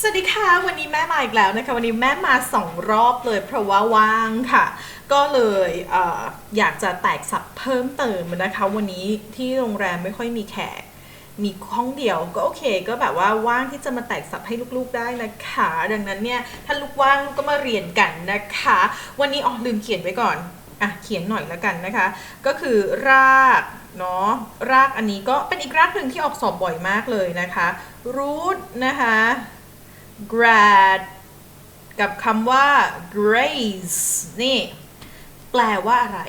สวัสดีค่ะ วันนี้แม่มาอีกแล้วนะคะ วันนี้แม่มาสองรอบเลยเพราะว่าว่างค่ะ ก็เลยเออยากจะแตกสับเพิ่มเติมนะคะ วันนี้ที่โรงแรมไม่ค่อยมีแขกมีห้องเดียวก็โอเค ก็แบบว่าว่างที่จะมาแตกสับให้ลูกๆได้นะคะ ดังนั้นเนี่ยถ้าลูกว่างกก็มาเรียนกันนะคะ วันนี้อ๋อลืมเขียนไว้ก่อนอะเขียนหน่อยแล้วกันนะคะ ก็คือรากเนาะรากอันนี้ก็เป็นอีกรากหนึ่งที่ออกสอบบ่อยมากเลยนะคะ root นะคะ grad กับคำว่า grace นี่ แปลว่าอะไร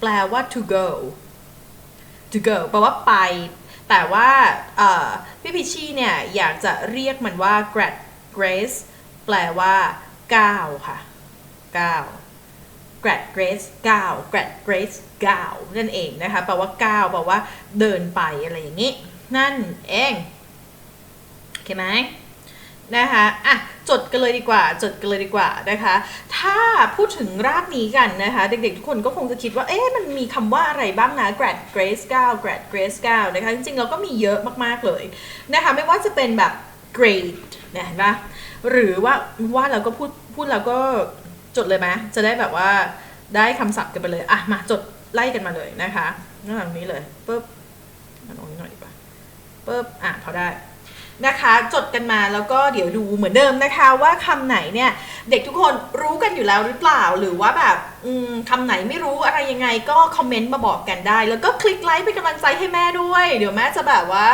แปลว่า to go to go แปลว่าไป แต่ว่าพี่พิชี่เนี่ย อยากจะเรียกมันว่า grad grace แปลว่าก้าวค่ะก้าว grad grace ก้าว grad grace ก้าวนั่นเองนะคะ แปลว่าก้าวแปลว่าเดินไปอะไรอย่างนี้ นั่นเองโอเคไหม นะคะอะจดกันเลยดีกว่า จดกันเลยดีกว่านะคะ ถ้าพูดถึงรากนี้กันนะคะ เด็กๆทุกคนก็คงจะคิดว่า เอ๊ะ มันมีคำว่าอะไรบ้างนะ grad grace 9 grad grace 9นะคะ จริงๆ เราก็มีเยอะมากๆ เลยนะคะ ไม่ว่าจะเป็นแบบ grade เนี่ยเห็นปะหรือว่าว่าเราก็พูด พูดเราก็จดเลยไหมจะได้แบบว่าได้คำศัพท์กันไปเลย อะ มาจดไล่กันมาเลยนะคะนั่นแบบนี้เลยปุ๊บมาตรงนี้หน่อยดีกว่าปุ๊บ อะพอได้ นะคะ จดกันมาแล้วก็เดี๋ยวดูเหมือนเดิมนะคะว่าคำไหนเนี่ยเด็กทุกคนรู้กันอยู่แล้วหรือเปล่า หรือว่าแบบอืมคำไหนไม่รู้อะไรยังไงก็คอมเมนต์มาบอกกันได้ แล้วก็คลิกไลค์เป็นกำลังใจให้แม่ด้วย เดี๋ยวแม่จะแบบว่า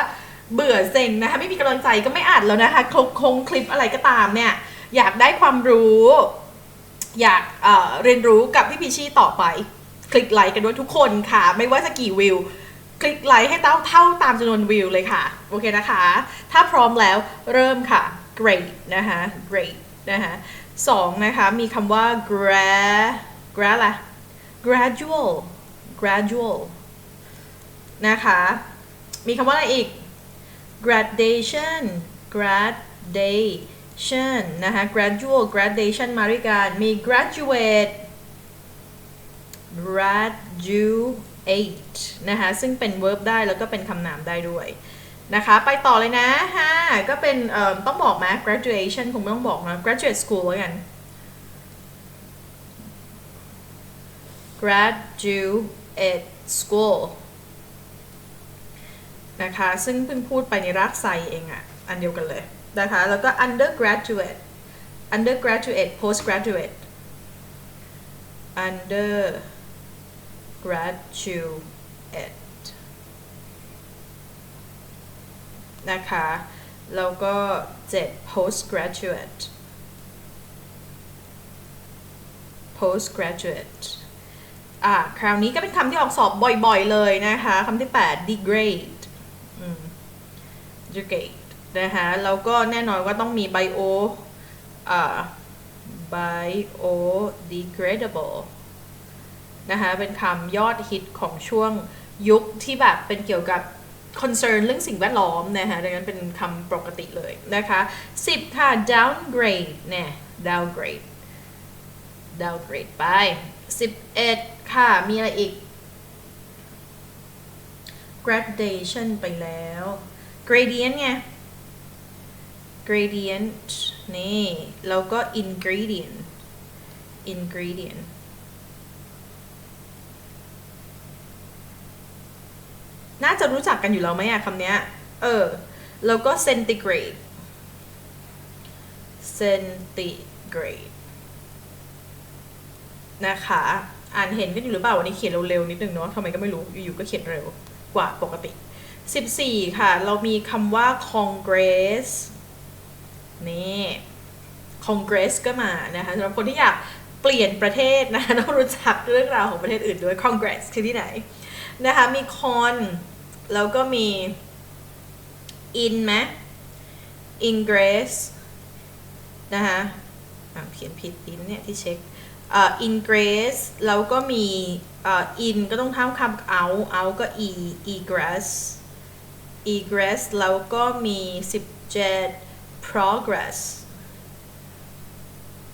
เบื่อเซ็งนะคะไม่มีกำลังใจก็ไม่อ่านแล้วนะคะคงคงคลิปอะไรก็ตามเนี่ยอยากได้ความรู้ อยากเเรียนรู้กับพี่พิชชี่ต่อไป คลิกไลค์กันด้วยทุกคนค่ะ ไม่ว่าจะกี่วิว คลิกไลค์ให้เท่าเท่าตามจำนวนวิวเลยค่ะ โอเคนะคะ ถ้าพร้อมแล้วเริ่มค่ะ great นะคะ great นะคะสองนะคะ มีคำว่า gra grad อะ gradual gradual นะคะ มีคำว่าอะไรอีก gradation gradation นะคะ gradual gradation มาด้วยกัน มี graduate graduate ate นะคะ ซึ่งเป็น verb ได้แล้วก็เป็นคำนามได้ด้วยนะคะ ไปต่อเลยนะฮะก็เป็นต้องบอกไหม graduation คงไม่ต้องบอกนะ graduate school แล้วกัน graduate school นะคะ ซึ่งเพิ่งพูดไปในรากไซเองอะอันเดียวกันเลยนะคะ แล้วก็ undergraduate undergraduate postgraduate under graduate นะคะ แล้วก็ 7 postgraduate postgraduate อะคราวนี้ก็เป็นคำที่ออกสอบบ่อยๆเลยนะคะคำที่ 8 degrade degrade นะคะแล้วก็แน่นอนว่าต้องมี bio อ่า biodegradable นะคะเป็นคำยอดฮิตของช่วงยุคที่แบบเป็นเกี่ยวกับ concern เรื่องสิ่งแวดล้อมนะคะดังนั้นเป็นคำปกติเลยนะคะ 10 ค่ะ downgrade เนี่ย downgrade downgrade ไป 11 ค่ะ มีอะไรอีก gradation ไปแล้ว gradient ไง gradient นี่ แล้วก็ ingredient ingredient น่าจะรู้จักกันอยู่แล้วไหมอะคำเนี้ยเออ แล้วก็ centigrade centigrade นะคะ อ่านเห็นกันอยู่หรือเปล่าวันนี้เขียนเร็วๆนิดนึงเนาะทำไมก็ไม่รู้ อยู่ๆก็เขียนเร็วกว่าปกติ 14 ค่ะ เรามีคำว่า congress นี่ congress ก็มานะคะสำหรับคนที่อยากเปลี่ยนประเทศนะคะต้องรู้จักเรื่องราวของประเทศอื่นด้วย congress คือที่ไหนนะคะ มี con แล้วก็มี in ไหม ingress นะคะเขียนผิด in เนี่ยที่เช็คเอ่อ ingress แล้วก็มีเอ่อ in ก็ต้องเท่าคำ out out ก็ e egress egress แล้วก็มี 17 progress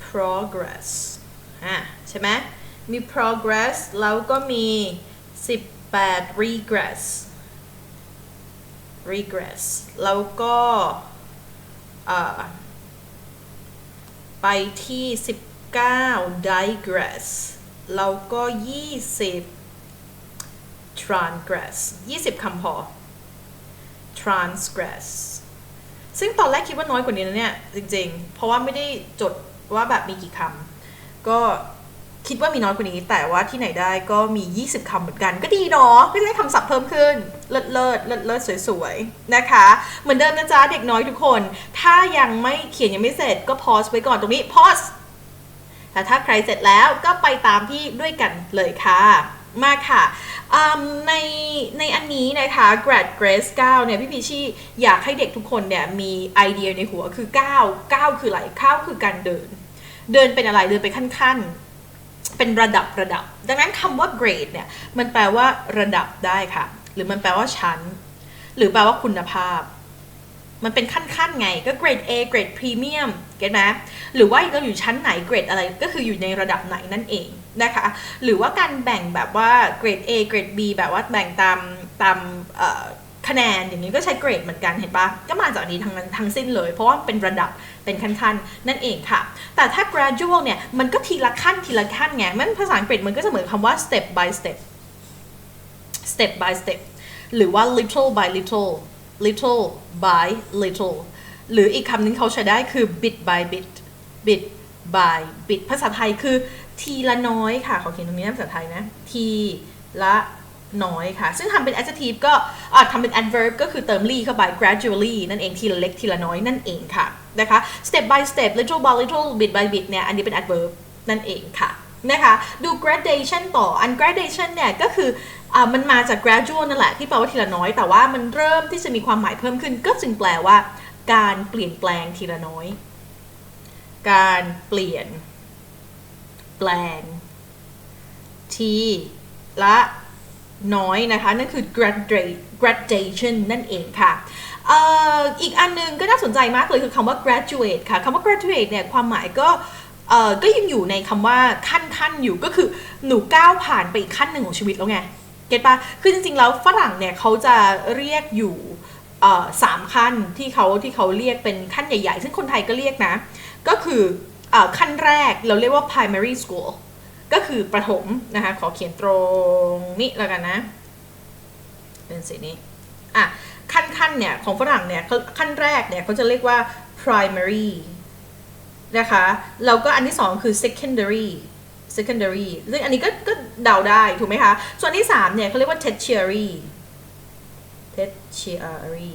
progress อะใช่ไหมมี progress แล้วก็มี 18 regress regress แล้วก็ไปที่ 19 digress แล้วก็ 20 transgress 20 คำพอ transgress ซึ่งตอนแรกคิดว่าน้อยกว่านี้นะเนี่ย จริงๆ เพราะว่าไม่ได้จดว่าแบบมีกี่คำก็ คิดว่ามีน้อยกว่านี้ แต่ว่าที่ไหนได้ก็มี 20คำเหมือนกัน ก็ดีเนาะก็ได้คำศัพท์เพิ่มขึ้น เลิศเลิศเลิศเลิศสวยๆ นะคะ เหมือนเดิมนะจ๊ะ เด็กน้อยทุกคน ถ้ายังไม่เขียนยังไม่เสร็จก็พอสไว้ก่อนตรงนี้พอสแต่ถ้าใครเสร็จแล้วก็ไปตามที่ด้วยกันเลยค่ะมาค่ะในในอันนี้นะคะ grad grace 9เนี่ยพี่พีชี่อยากให้เด็กทุกคนเนี่ยมีไอเดียในหัวคือ 9 9 คืออะไร9คือการเดิน เดินเป็นอะไรเดินไปขั้นๆ เป็นระดับระดับ ดังนั้นคำว่า grade เนี่ยมันแปลว่าระดับได้ค่ะ หรือมันแปลว่าชั้น หรือแปลว่าคุณภาพ มันเป็นขั้นๆไงก็เกรด A เกรดพรีเมียมเก็ตไหมหรือว่าเราอยู่ชั้นไหนเกรดอะไรก็คืออยู่ในระดับไหนนั่นเองนะคะ หรือว่าการแบ่งแบบว่าเกรด A เกรด B แบบว่าแบ่งตามตามคะแนนอย่างนี้ก็ใช้เกรดเหมือนกันเห็นปะก็มาจากนี้ทั้งนั้นทั้งสิ้นเลย เพราะว่าเป็นระดับ เป็นขั้นๆ นั่นเองค่ะ แต่ถ้า gradual เนี่ย มันก็ทีละขั้นทีละขั้นไงมันภาษาอังกฤษมันก็จะเหมือนคำว่า step by step step by step หรือว่า little by little little by little หรืออีกคำหนึงเขาใช้ได้คือ bit by bit bit by bit ภาษาไทยคือทีละน้อยค่ะขอเขียนตรงนี้ภาษาไทยนะ ทีละ น้อยค่ะ ซึ่งทำเป็น adjective ก็ทำเป็น adverb ก็คือเติม ly เข้าไป gradually นั่นเองทีละเล็กทีละน้อยนั่นเองค่ะนะคะ step by step little by little bit by bit เนี่ยอันนี้เป็น adverb นั่นเองค่ะนะคะดู gradation ต่ออัน gradation เนี่ยก็คืออมันมาจาก gradual นั่นแหละที่แปลว่าทีละน้อย แต่ว่ามันเริ่มที่จะมีความหมายเพิ่มขึ้น ก็จึงแปลว่า การเปลี่ยนแปลงทีละน้อย การเปลี่ยน แปลง ทีละ น้อยนะคะ นั่นคือ graduate gradation นั่นเองค่ะอ,อ,อีกอันหนึงก็น่าสนใจมากเลยคือคำว่า graduate ค่ะคำว่า graduate เนี่ยความหมายก็ก็ยังอยู่ในคำว่าขั้นขั้นอยู่ก็คือหนูก้าวผ่านไปอีกขั้นหนึ่งของชีวิตแล้วไง เก็ตปะคือจริงๆแล้วฝรั่งเนี่ยเขาจะเรียกอยู่สามขั้นที่เขาที่เขาเรียกเป็นขั้นใหญ่ๆ ซึ่งคนไทยก็เรียกนะ ก็คืออขั้นแรกเราเรียกว่า primary school ก็คือประถมนะคะ ขอเขียนตรงนี้แล้วกันนะเป็นสีนี้อะขั้นขั้นเนี่ย ของฝรั่งเนี่ยเขาขั้นแรกเนี่ยเขาจะเรียกว่า primary นะคะแล้วก็อันที่สองคือ secondary secondary ซึ่งอันนี้ก็ก็เดาได้ถูกไหมคะ ส่วนที่สามเนี่ยเขาเรียกว่า tertiary tertiary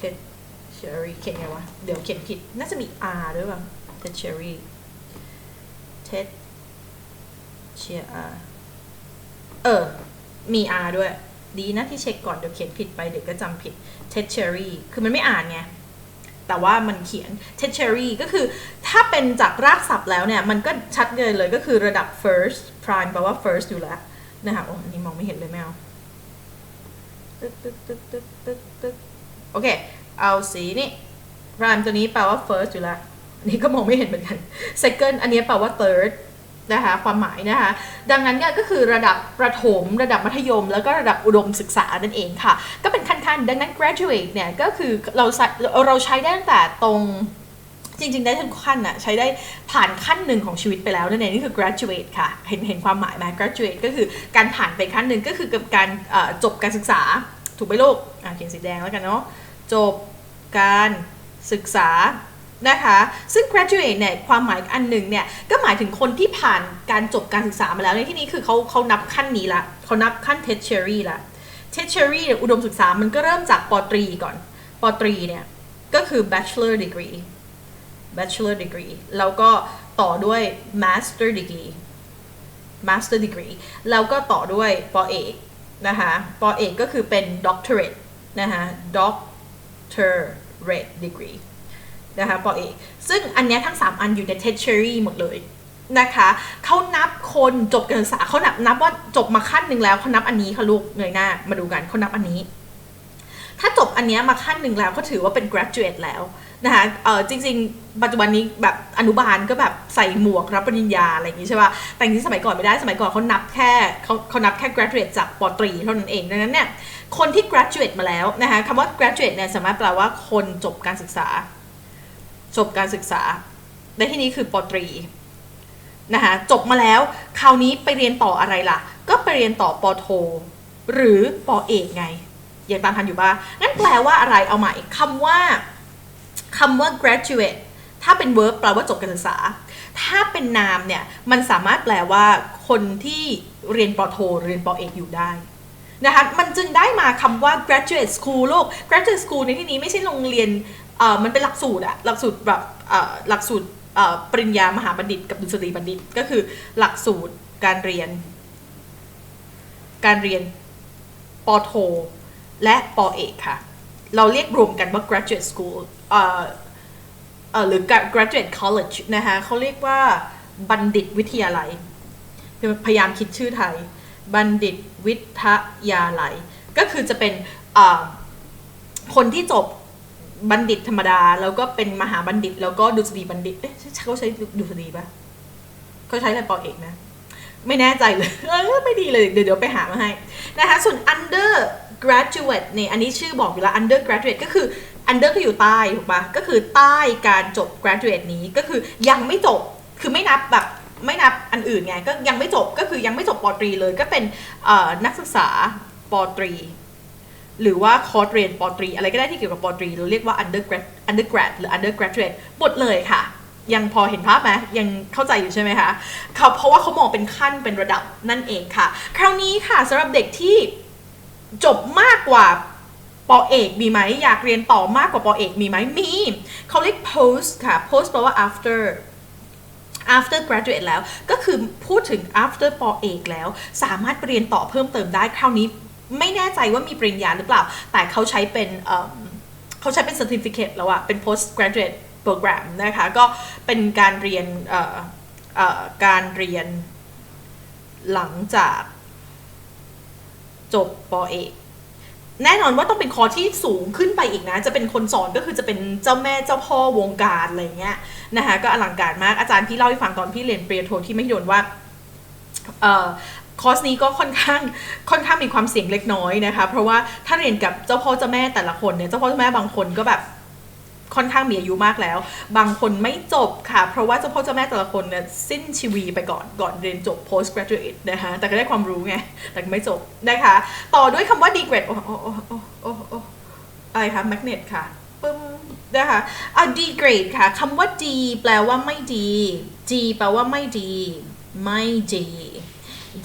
tertiary เขียนไงวะ เดี๋ยวเขียนผิด น่าจะมี r ด้วยป่ะ tertiary tertiary เออ มี r ด้วย ดีนะที่เช็คก่อนเดี๋ยวเขียนผิดไปเดี๋ยวก็จำผิด tertiary คือมันไม่อ่านไงแต่ว่ามันเขียน tertiary ก็คือถ้าเป็นจากรากศัพท์แล้วเนี่ย มันก็ชัดเลยเลยก็คือระดับ first prime แปลว่า first อยู่แล้วนะคะโอ้นนี้มองไม่เห็นเลยแมวตึ๊กตึ๊กตึ๊กตึ๊กตึ๊กตึ๊กโอเค เอาสีนี่ prime ตัวนี้แปลว่า first อยู่แล้ว อันนี้ก็มองไม่เห็นเหมือนกัน second อันนี้แปลว่า third นะคะความหมายนะคะดังนั้นเนี่ยก็คือระดับประถม ระดับมัธยม แล้วก็ระดับอุดมศึกษานั่นเองค่ะ ก็เป็นขั้นๆ ดังนั้น graduate เนี่ยก็คือเราใช้เราใช้ได้ตั้งแต่ตรงจริง ๆ ได้ทุกขั้นอะใช้ได้ผ่านขั้นหนึ่งของชีวิตไปแล้วนั่นเองนี่คือ graduate ค่ะ เห็นเห็นความหมายไหม graduate ก็คือการผ่านไปขั้นหนึ่งก็คือกับการจบการศึกษาถูกไหมลูกเขียนสีแดงแล้วกันเนาะจบการศึกษา นะคะซึ่ง graduate เนี่ยความหมายอันหนึ่งเนี่ยก็หมายถึงคนที่ผ่านการจบการศึกษามาแล้วในที่นี้คือเขาเขานับขั้นนี้ละเขานับขั้น tertiary ละ tertiary เนี่ยอุดมศึกษามันก็เริ่มจากปตรีก่อนปตรีเนี่ยก็คือ bachelor degree bachelor degree แล้วก็ต่อด้วย master degree master degree แล้วก็ต่อด้วยปอเอกนะคะปอเอกก็คือเป็น doctorate นะคะ doctorate degree นะคะปอเอกซึ่งอันนี้ทั้ง 3 อันอยู่ใน tertiary หมดเลยนะคะเขานับคนจบการศึกษาเขานับนับว่าจบมาขั้นหนึ่งแล้วเขานับอันนี้ค่ะลูกเงยหน้ามาดูกันเขานับอันนี้ ถ้าจบอันนี้มาขั้นหนึ่งแล้วเขาถือว่าเป็น graduate แล้วนะคะเออจริง ๆ ปัจจุบันนี้แบบอนุบาลก็แบบใส่หมวกรับปริญญาอะไรอย่างงี้ใช่ป่ะแต่จริงสมัยก่อนไม่ได้สมัยก่อนเขานับแค่เขาเขานับแค่ graduate จากปตรีเท่านั้นเองดังนั้นเนี่ยคนที่ graduate มาแล้วนะคะคำว่า graduate เนี่ยสามารถแปลว่าคนจบการศึกษา จบการศึกษา ในที่นี้คือปตรีนะคะจบมาแล้วคราวนี้ไปเรียนต่ออะไรล่ะ ก็ไปเรียนต่อปอโท หรือปอเอกไงยังตามทันอยู่ป่ะงั้นแปลว่าอะไรเอาใหม่คำว่าคำว่า graduate ถ้าเป็น verb แปลว่าจบการศึกษา ถ้าเป็นนามเนี่ย มันสามารถแปลว่าคนที่เรียนปอโท เรียนปอเอกอยู่ได้ นะคะมันจึงได้มาคำว่า graduate school ลูก graduate school ในที่นี้ไม่ใช่โรงเรียนเอ่อมันเป็นหลักสูตรอะหลักสูตรแบบเอ่อหลักสูตรเอ่อปริญญามหาบัณฑิต กับดุษฎีบัณฑิต ก็คือหลักสูตรการเรียน การเรียนปโท และปอเอกค่ะ เราเรียกรวมกันว่า graduate school เอ่อเอ่อหรือ graduate college นะคะเขาเรียกว่าบัณฑิตวิทยาลัย พยายามคิดชื่อไทย บัณฑิตวิทยาลัย ก็คือจะเป็นคนที่จบบัณฑิตธรรมดา แล้วก็เป็นมหาบัณฑิต แล้วก็ดุษฎีบัณฑิตเอ๊ะเขาใช้ดุษฎีปะเขาใช้อะไรปอเอกนะ ไม่แน่ใจเลยเออไม่ดีเลยเดี๋ยวเดี๋ยวไปหามาให้นะคะส่วน under graduate เนี่ยอันนี้ชื่อบอกอยู่แล้ว under graduate ก็คือ under ก็อยู่ใต้ถูกปะก็คือใต้การจบ graduate นี้ก็คือยังไม่จบคือไม่นับแบบ ไม่นับอันอื่นไงก็ยังไม่จบก็คือยังไม่จบปอตรีเลยก็เป็นนักศึกษาปอตรี หรือว่าคอร์สเรียนปอตรี อะไรก็ได้ที่เกี่ยวกับปอตรีเราเรียกว่า undergrad undergrad หรือ undergraduate หมดเลยค่ะ ยังพอเห็นภาพไหมยังเข้าใจอยู่ใช่ไหมคะเขาเพราะว่าเขามองเป็นขั้นเป็นระดับนั่นเองค่ะ คราวนี้ค่ะสำหรับเด็กที่จบมากกว่าปอเอกมีไหมอยากเรียนต่อมากกว่าปอเอกมีไหมมีเขาเรียก post ค่ะ post แปลว่า after after graduate แล้ว ก็คือพูดถึง after ปอเอกแล้ว สามารถเรียนต่อเพิ่มเติมได้คราวนี้ไม่แน่ใจว่ามีปริญญาหรือเปล่า แต่เขาใช้เป็นเขาใช้เป็น certificate แล้วอะเป็น post graduate program นะคะ ก็เป็นการเรียนการเรียนหลังจากจบปอเอกแน่นอนว่าต้องเป็นคอที่สูงขึ้นไปอีกนะ จะเป็นคนสอนก็คือจะเป็นเจ้าแม่เจ้าพ่อวงการอะไรเงี้ย นะคะก็อลังการมากอาจารย์พี่เล่าให้ฟังตอนพี่เรียนปริญญาโทที่ไม่ยนว่าเอ่อคอร์สนี้ก็ค่อนข้างค่อนข้างมีความเสี่ยงเล็กน้อยนะคะ เพราะว่าถ้าเรียนกับเจ้าพ่อเจ้าแม่แต่ละคนเนี่ยเจ้าพ่อเจ้าแม่บางคนก็แบบค่อนข้างมีอายุมากแล้ว บางคนไม่จบค่ะ เพราะว่าเจ้าพ่อเจ้าแม่แต่ละคนเนี่ยสิ้นชีวีไปก่อนก่อนเรียนจบ post graduate นะคะแต่ก็ได้ความรู้ไง แต่ไม่จบนะคะ ต่อด้วยคำว่า degrade โอ้โอ้โอ้โอ้โอ้อะไรคะ magnet ค่ะ นะคะอะ degrade ค่ะคำว่า D แปลว่าไม่ดี G แปลว่าไม่ดี ไม่ดี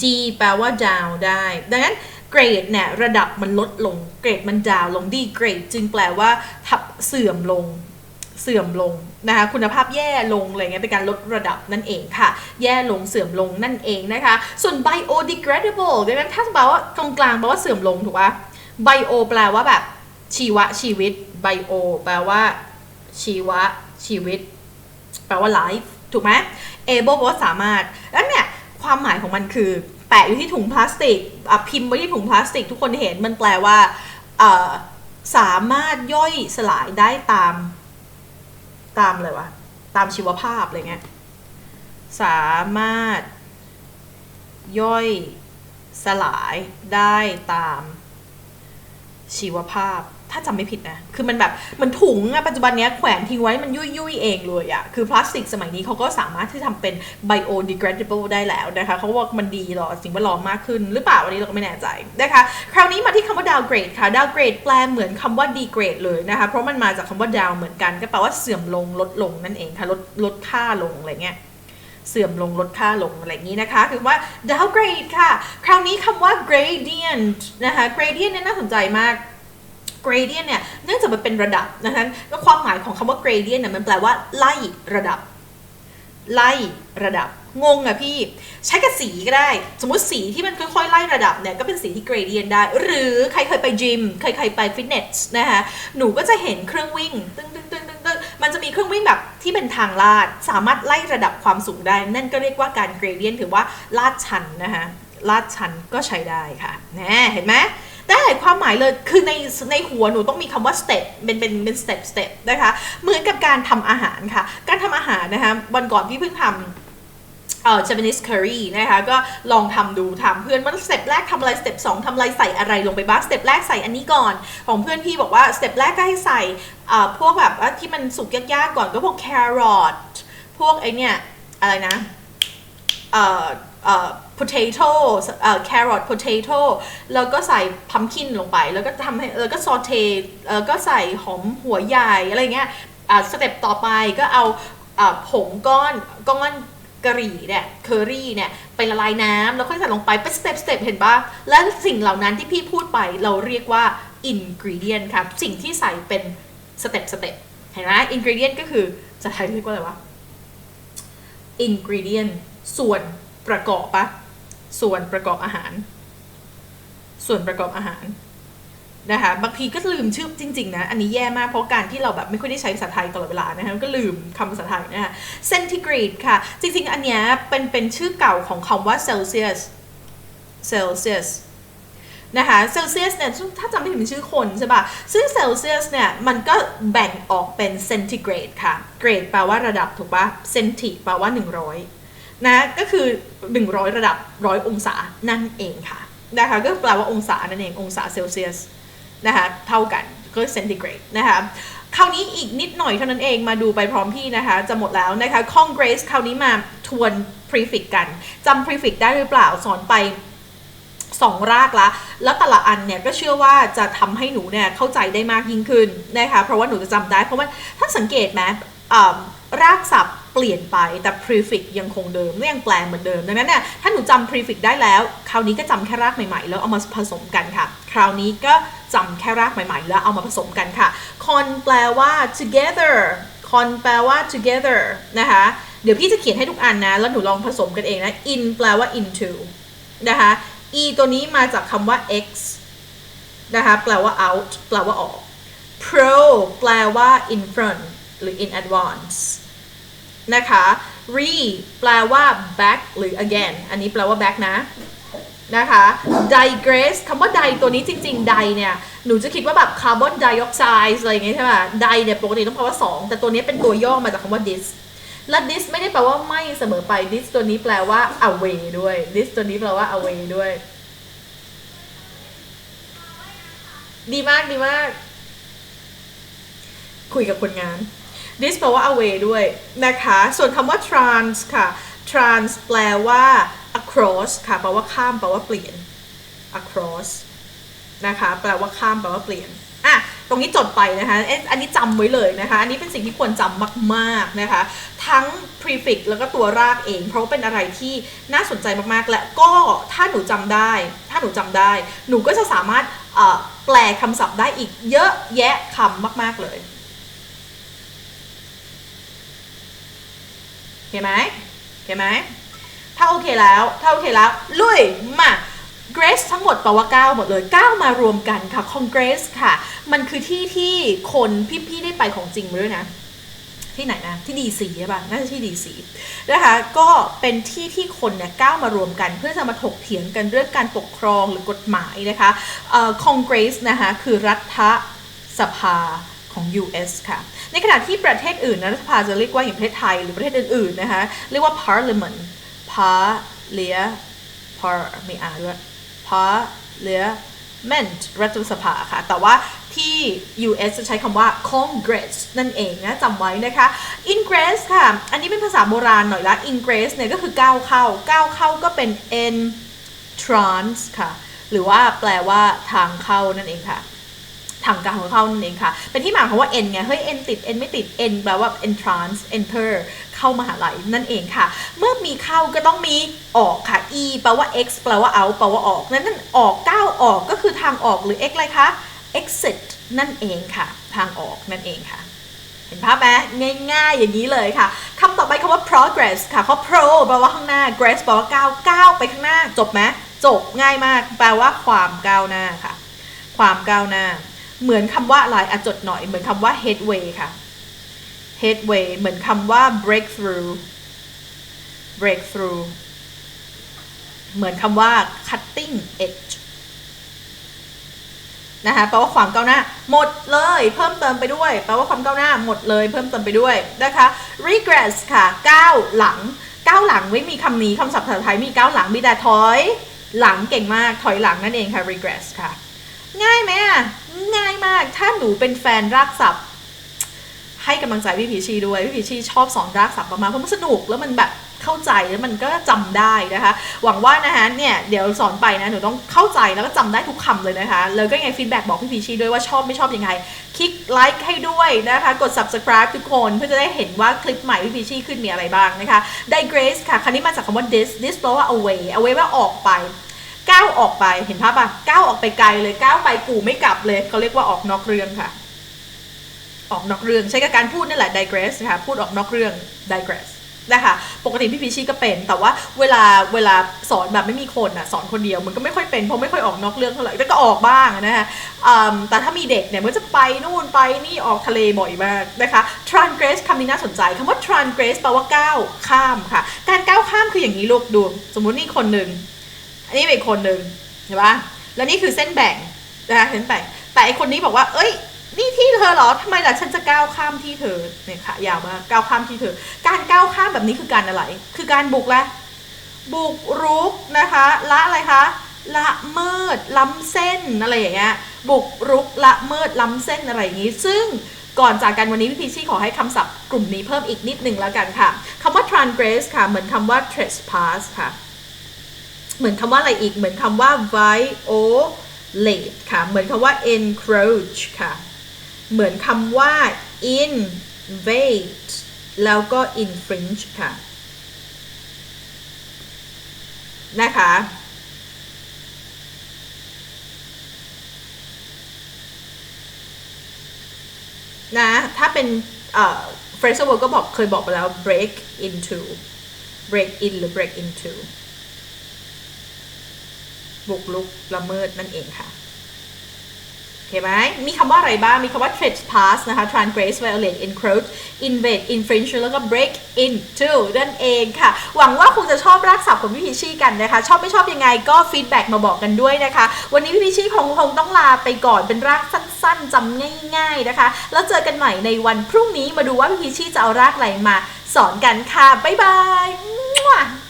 D แปลว่า down ได้ ดังนั้น grade เนี่ยระดับมันลดลง เกรดมัน down ลง degrade จึงแปลว่าทับเสื่อมลง เสื่อมลงนะคะคุณภาพแย่ลงอะไรเงี้ยเป็นการลดระดับนั่นเองค่ะ แย่ลงเสื่อมลงนั่นเองนะคะ ส่วน biodegradable ดังนั้นถ้าแปลว่าตรงกลางแปลว่าเสื่อมลงถูกปะ bio แปลว่าแบบชีวะชีวิต bio แปลว่า ชีวะ ชีวิต แปลว่า life ถูกไหม able แปลว่าสามารถ แล้วเนี่ย ความหมายของมันคือ แปะอยู่ที่ถุงพลาสติกพิมพ์ไว้ที่ถุงพลาสติก ทุกคนเห็นมันแปลว่าสามารถย่อยสลายได้ตาม ตามอะไรวะตามชีวภาพอะไรเงี้ยสามารถ ย่อยสลายได้ตามชีวภาพ ถ้าจำไม่ผิดนะ คือมันแบบมันถุงอะปัจจุบันเนี้ยแขวนทิ้งไว้มันยุ่ยยุ่ยเองเลยอะคือพลาสติกสมัยนี้เขาก็สามารถที่ทำเป็น biodegradable ได้แล้วนะคะเขาบอกมันดีต่อสิ่งแวดล้อมมากขึ้น หรือเปล่าอันนี้เราก็ไม่แน่ใจนะคะ คราวนี้มาที่คำว่า downgrade ค่ะ downgrade แปลเหมือนคำว่า degrade เลยนะคะ เพราะมันมาจากคำว่า down เหมือนกันก็แปลว่าเสื่อมลงลดลงนั่นเองค่ะลดลดค่าลงอะไรเงี้ย เสื่อมลงลดค่าลงอะไรอย่างนี้นะคะ คือว่า downgrade ค่ะ คราวนี้คำว่า gradient นะคะ gradient เนี่ยน่าสนใจมาก gradient เนี่ยเนื่องจากมันเป็นระดับนะคะก็ความหมายของคำว่า gradient เนี่ยมันแปลว่าไล่ระดับ ไล่ระดับงงอะพี่ ใช้กับสีก็ได้ สมมติสีที่มันค่อยๆ ไล่ระดับเนี่ยก็เป็นสีที่ gradient ได้ หรือใครเคยไปจิมใครเคยไปฟิตเนสนะคะหนูก็จะเห็นเครื่องวิ่งตึ้งตึ้งตึ้งตึ้งตึ้งมันจะมีเครื่องวิ่งแบบที่เป็นทางลาด สามารถไล่ระดับความสูงได้ นั่นก็เรียกว่าการ gradient ถือว่าลาดชันนะคะลาดชันก็ใช้ได้ค่ะแน่เห็นไหม ได้หลายความหมายเลย คือในในหัวหนูต้องมีคำว่า step เป็นเป็นเป็น step step นะคะ เหมือนกับการทำอาหารค่ะ การทำอาหารนะคะ วันก่อนพี่เพิ่งทำเอ่อ Japanese curry นะคะ ก็ลองทำดูถามเพื่อนว่าสเต็ปแรกทำอะไร สเต็ปสองทำอะไรใส่อะไรลงไปบ้าง สเต็ปแรกใส่อันนี้ก่อน ของเพื่อนพี่บอกว่า สเต็ปแรกก็ให้ใส่เอ่าพวกแบบว่าที่มันสุกยากๆก่อนก็พวกแครอท พวกไอเนี่ยอะไรนะ เอ่อ เอ่อ potato เอ่อ carrot potato แล้วก็ใส่ pumpkin ลงไป แล้วก็ทำให้แล้วก็ saute เอ่อก็ใส่หอมหัวใหญ่อะไรเงี้ยอ่าสเต็ปต่อไปก็เอาอ่าผงก้อนก้อนกะหรี่เนี่ยเคอรี่เนี่ยไปละลายน้ำแล้วค่อยใส่ลงไปเป็นสเต็ปสเต็ปเห็นปะและสิ่งเหล่านั้นที่พี่พูดไปเราเรียกว่า ingredient ครับสิ่งที่ใส่เป็นสเต็ปสเต็ปเห็นไหม ingredient ก็คือจะไทยเรียกว่าอะไรวะ ingredient ส่วนประกอบปะ ส่วนประกอบอาหาร ส่วนประกอบอาหารนะคะบางทีก็ลืมชื่อจริง ๆ นะ อันนี้แย่มากเพราะการที่เราแบบไม่ค่อยได้ใช้ภาษาไทยตลอดเวลานะคะก็ลืมคำภาษาไทยนะคะ centigrade ค่ะ จริง ๆ อันเนี้ยเป็นเป็นชื่อเก่าของคำว่า Celsius Celsius นะคะเซลเซียสเนี่ยถ้าจำไม่ผิดเป็นชื่อคนใช่ปะซึ่งเซลเซียสเนี่ย มันก็แบ่งออกเป็นเซนติเกรดค่ะ เกรดแปลว่าระดับถูกปะเซนติแปลว่า 100 นะก็คือ 100 ระดับ 100 องศานั่นเองค่ะนะคะก็แปลว่าองศานั่นเององศาเซลเซียสนะคะเท่ากันก็เซนติเกรดนะคะคราวนี้อีกนิดหน่อยเท่านั้นเองมาดูไปพร้อมพี่นะคะ จะหมดแล้วนะคะ Congress คราวนี้มาทวน prefix กันจำ prefix ได้หรือเปล่าสอนไปสองรากละ แล้วแต่ละอันเนี่ยก็เชื่อว่าจะทำให้หนูเนี่ยเข้าใจได้มากยิ่งขึ้นนะคะ เพราะว่าหนูจะจำได้ เพราะว่าถ้าสังเกตไหมอ่ารากศัพท์ เปลี่ยนไปแต่ prefix ยังคงเดิมและยังแปลเหมือนเดิม ดังนั้นเนี่ยถ้าหนูจำ prefix ได้แล้ว คราวนี้ก็จำแค่รากใหม่ๆ แล้วเอามาผสมกันค่ะ คราวนี้ก็จำแค่รากใหม่ๆ แล้วเอามาผสมกันค่ะ con แปลว่า together con แปลว่า together นะคะ เดี๋ยวพี่จะเขียนให้ทุกอันนะ แล้วหนูลองผสมกันเองนะ in แปลว่า into นะคะ e ตัวนี้มาจากคำว่า x นะคะแปลว่า out แปลว่าออก pro แปลว่า in front หรือ in advance นะคะ re แปลว่า back หรือ again อันนี้แปลว่า back นะนะคะ digress คำว่า di ตัวนี้จริง ๆ di เนี่ย หนูจะคิดว่าแบบ carbon dioxide อะไรอย่างเงี้ยใช่ไหม di เนี่ยปกติต้องแปลว่า 2 แต่ตัวนี้เป็นตัวย่อมาจากคำว่า dis และ dis ไม่ได้แปลว่าไม่เสมอไป dis ตัวนี้แปลว่า away ด้วย dis ตัวนี้แปลว่า away ด้วย ดีมากดีมาก คุยกับคนงาน this แปลว่า away ด้วยนะคะ ส่วนคำว่า trans ค่ะ trans แปลว่า across ค่ะ แปลว่าข้าม แปลว่าเปลี่ยน across นะคะ แปลว่าข้าม แปลว่าเปลี่ยน อะ ตรงนี้จดไปนะคะเอ๊ะอันนี้จำไว้เลยนะคะ อันนี้เป็นสิ่งที่ควรจำมากๆนะคะ ทั้ง prefix แล้วก็ตัวรากเอง เพราะเป็นอะไรที่น่าสนใจมากๆ และก็ถ้าหนูจำได้ ถ้าหนูจำได้ หนูก็จะสามารถแปลคำศัพท์ได้อีกเยอะแยะคำมากๆเลย โอ เคไหมโอเคไหมถ้าโอเคแล้วถ้าโอเคแล้ว ลุยมา Grace ทั้งหมดแปลว่า 9 หมดเลย 9 มารวมกันค่ะ Congress ค่ะ มันคือที่ที่คนพี่ๆได้ไปของจริงมาด้วยนะ ที่ไหนนะ ที่ดีซีใช่ป่ะน่าจะที่ดีซีนะคะ ก็เป็นที่ที่คนเนี่ยก้าวมารวมกัน เพื่อจะมาถกเถียงกันเรื่องการปกครองหรือกฎหมายนะคะเอ่อ Congress นะคะ คือรัฐสภาของ US ค่ะ ในขณะที่ประเทศอื่นนะรัฐสภาจะเรียกว่าอย่างประเทศไทยหรือประเทศอื่นๆนะคะเรียกว่า parliament parlia par มีอาด้วย parliament รัฐสภาค่ะ แต่ว่าที่ US จะใช้คำว่า Congress นั่นเองนะจำไว้นะคะ Ingress ค่ะ อันนี้เป็นภาษาโบราณหน่อยละ Ingress เนี่ยก็คือก้าวเข้า ก้าวเข้าก็เป็น entrance ค่ะ หรือว่าแปลว่าทางเข้านั่นเองค่ะ ทางการของเขานั่นเองค่ะ เป็นที่มาของว่า n ไง เฮ้ย n ติด n ไม่ติด n แปลว่า entrance enter เข้ามหาลัยนั่นเองค่ะ เมื่อมีเข้าก็ต้องมีออกค่ะ e แปลว่า x แปลว่า out แปลว่าออกนั้นนั่นออกก้าวออกก็คือทางออกหรือ x อะไรคะ exit นั่นเองค่ะ ทางออกนั่นเองค่ะเห็นภาพไหมง่าย ๆ อย่างนี้เลยค่ะคำต่อไปคำว่า progress ค่ะเขา pro แปลว่าข้างหน้า gress แปลว่าก้าวก้าวไปข้างหน้า จบไหมจบง่ายมาก แปลว่าความก้าวหน้าค่ะ ความก้าวหน้า เหมือนคำว่าอะไรอะจดหน่อย เหมือนคำว่า headway ค่ะ headway เหมือนคำว่า breakthrough breakthrough เหมือนคำว่า cutting edge นะคะแปลว่าความก้าวหน้าหมดเลย เพิ่มเติมไปด้วย แปลว่าความก้าวหน้าหมดเลยเพิ่มเติมไปด้วยนะคะ regress ค่ะก้าวหลังก้าวหลังไม่มีคำนี้คำศัพท์ภาษาไทยมีก้าวหลังมีแต่ถอย หลังเก่งมากถอยหลังนั่นเองค่ะ regress ค่ะ ง่ายไหมอะ ง่ายมาก ถ้าหนูเป็นแฟนรากศัพท์ ให้กำลังใจพี่พีชีด้วย พี่พีชีชอบสอนรากศัพท์มากๆเพราะมันสนุกแล้วมันแบบเข้าใจแล้วมันก็จำได้นะคะ หวังว่านะคะเนี่ยเดี๋ยวสอนไปนะหนูต้องเข้าใจแล้วก็จำได้ทุกคำเลยนะคะ แล้วก็ยังไงฟีดแบ็กบอกพี่พีชีด้วยว่าชอบไม่ชอบยังไง คลิกไลค์ให้ด้วยนะคะ กด subscribe ทุกคนเพื่อจะได้เห็นว่าคลิปใหม่พี่พีชีขึ้นมีอะไรบ้างนะคะ digress ค่ะคราวนี้มาจากคำว่า dis dis แปลว่า away away ว่าออกไป ก้าวออกไปเห็นภาพป่ะก้าวออกไปไกลเลยก้าวไปกูไม่กลับเลยเขาเรียกว่าออกนอกเรื่องค่ะ ออกนอกเรื่องใช้กับการพูดนั่นแหละ digress นะคะพูดออกนอกเรื่อง digress นะคะปกติพี่พีชีก็เป็น แต่ว่าเวลาเวลาสอนแบบไม่มีคนอะสอนคนเดียวมันก็ไม่ค่อยเป็นเพราะไม่ค่อยออกนอกเรื่องเท่าไหร่แต่ก็ออกบ้างนะคะแต่ถ้ามีเด็กเนี่ยมันจะไปนู่นไปนี่ออกทะเลบ่อยมากนะคะ transgress คำนี้น่าสนใจคำว่า transgress แปลว่าก้าวข้ามค่ะ การก้าวข้ามคืออย่างนี้ลูกดู สมมุตินี่คนหนึ่ง อันนี้เป็นคนหนึ่งเห็นปะแล้วนี่คือเส้นแบ่งนะคะเส้นแบ่งแต่ไอคนนี้บอกว่า เอ้ย นี่ที่เธอเหรอทำไมล่ะฉันจะก้าวข้ามที่เธอเนี่ยค่ะยาวมากก้าวข้ามที่เธอ การก้าวข้ามแบบนี้คือการอะไร คือการบุกละบุกรุกนะคะละอะไรคะละเมิดล้ำเส้นอะไรอย่างเงี้ยบุกรุกละเมิดล้ำเส้นอะไรอย่างงี้ ซึ่งก่อนจากกันวันนี้พี่พีชี่ขอให้คำศัพท์กลุ่มนี้เพิ่มอีกนิดหนึ่งแล้วกันค่ะคำว่า transgress ค่ะ เหมือนคำว่า trespass ค่ะ เหมือนคำว่าอะไรอีก เหมือนคำว่า violate ค่ะ เหมือนคำว่า encroach ค่ะ เหมือนคำว่า invade แล้วก็ infringe ค่ะ นะคะนะถ้าเป็นเอ่อ phrasal verb ก็บอกเคยบอกไปแล้ว break into break in หรือ break into บุกลุกละเมิดนั่นเองค่ะโอเคไหมมีคำว่าอะไรบ้าง มีคำว่า trespass นะคะ transgress violate encroach invade infringe แล้วก็ break into นั่นเองค่ะ หวังว่าคงจะชอบรากศัพท์ของพี่พิชี่กันนะคะ ชอบไม่ชอบยังไงก็ฟีดแบ็กมาบอกกันด้วยนะคะ วันนี้พี่พิชี่คงคงต้องลาไปก่อน เป็นรากสั้นๆจำง่ายๆนะคะ แล้วเจอกันใหม่ในวันพรุ่งนี้ มาดูว่าพี่พิชชี่จะเอารากอะไรมาสอนกันค่ะ บ๊ายบาย